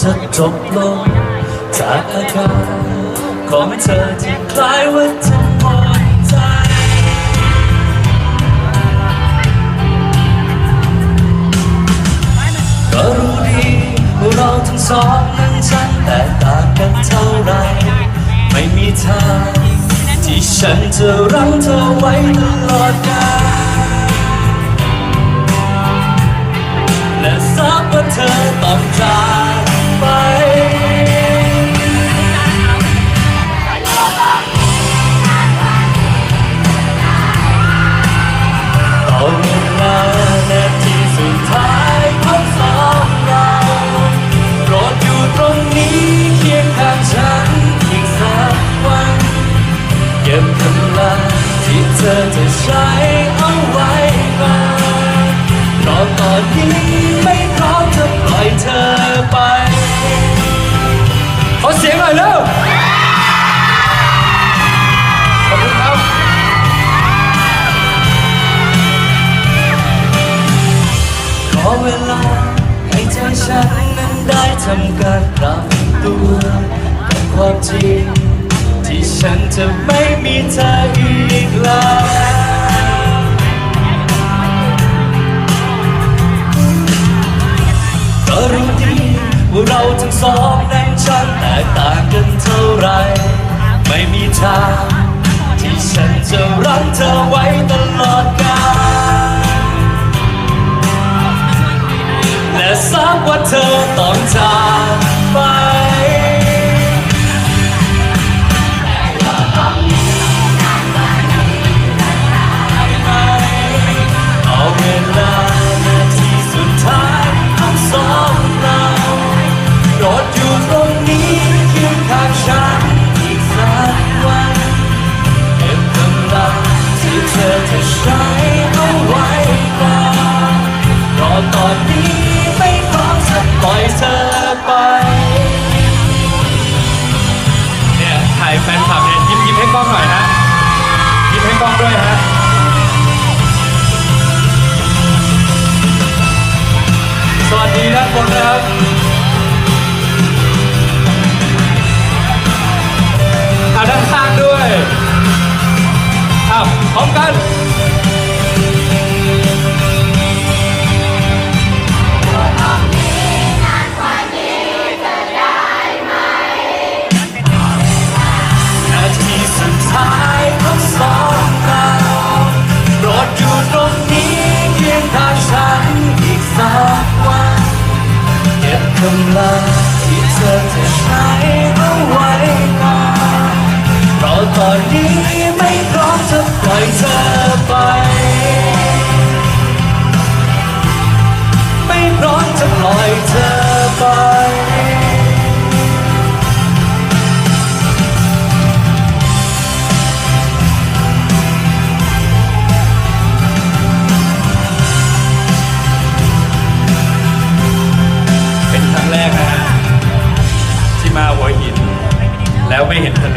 จบลง จากอาการของเธอที่คล้ายว่าจะหมดใจก็รู้ดีว่าเราทั้งสองนั้นฉันแตกต่างกันเท่าไร ไม่มีทางที่ฉันจะรั้งเธอไว้ตลอดกาลและทราบว่าเธอต้อง จะใช้เอาไว้ก่อนเพราะตอนนี้ไม่พร้อมจะปล่อยเธอไป ขอเสียงหน่อยเร็วขอบคุณครับ ขอเวลาให้ใจฉันนั้นได้ทำการปรับตัวกับความจริงที่ฉันจะไม่มีเธออีกแล้ว เราทั้งสองนั้นฉันแตกต่างกันเท่าไร ไม่มีทาง ที่ฉันจะรักเธอไว้ตลอดกาลและทราบว่าเธอต้องจาก ด้วยฮะสวัสดีด้านบนนะครับอาด้านข้างด้วยอ้าวพร้อมกัน กำลังที่เธอจะใช้เอาไว้ก่อนเพราะตอนนี้ แล้